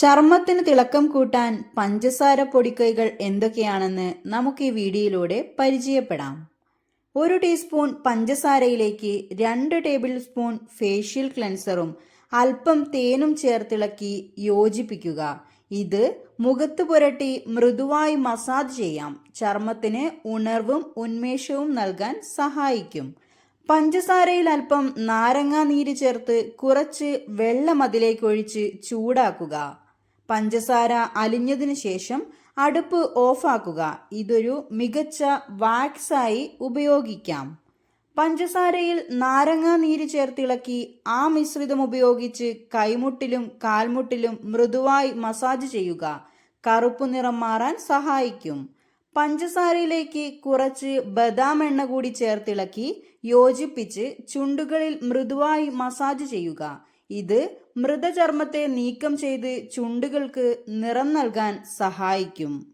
ചർമ്മത്തിന് തിളക്കം കൂട്ടാൻ പഞ്ചസാര പൊടിക്കൈകൾ എന്തൊക്കെയാണെന്ന് നമുക്ക് ഈ വീഡിയോയിലൂടെ പരിചയപ്പെടാം. ഒരു ടീസ്പൂൺ പഞ്ചസാരയിലേക്ക് രണ്ട് ടേബിൾ സ്പൂൺ ഫേഷ്യൽ ക്ലെൻസറും അല്പം തേനും ചേർത്തിളക്കി യോജിപ്പിക്കുക. ഇത് മുഖത്ത് പുരട്ടി മൃദുവായി മസാജ് ചെയ്യാം. ചർമ്മത്തിന് ഉണർവും ഉന്മേഷവും നൽകാൻ സഹായിക്കും. പഞ്ചസാരയിൽ അല്പം നാരങ്ങാ നീര് ചേർത്ത് കുറച്ച് വെള്ളം അതിലേക്ക് ഒഴിച്ച് ചൂടാക്കുക. പഞ്ചസാര അലിഞ്ഞതിനു ശേഷം അടുപ്പ് ഓഫാക്കുക. ഇതൊരു മികച്ച വാക്സായി ഉപയോഗിക്കാം. പഞ്ചസാരയിൽ നാരങ്ങാ നീര് ചേർത്തിളക്കി ആ മിശ്രിതം ഉപയോഗിച്ച് കൈമുട്ടിലും കാൽമുട്ടിലും മൃദുവായി മസാജ് ചെയ്യുക. കറുപ്പ് നിറം മാറാൻ സഹായിക്കും. പഞ്ചസാരയിലേക്ക് കുറച്ച് ബദാം എണ്ണ കൂടി ചേർത്തിളക്കി യോജിപ്പിച്ച് ചുണ്ടുകളിൽ മൃദുവായി മസാജ് ചെയ്യുക. ഇത് മൃതചർമ്മത്തെ നീക്കം ചെയ്ത് ചുണ്ടുകൾക്ക് നിറം നൽകാൻ സഹായിക്കും.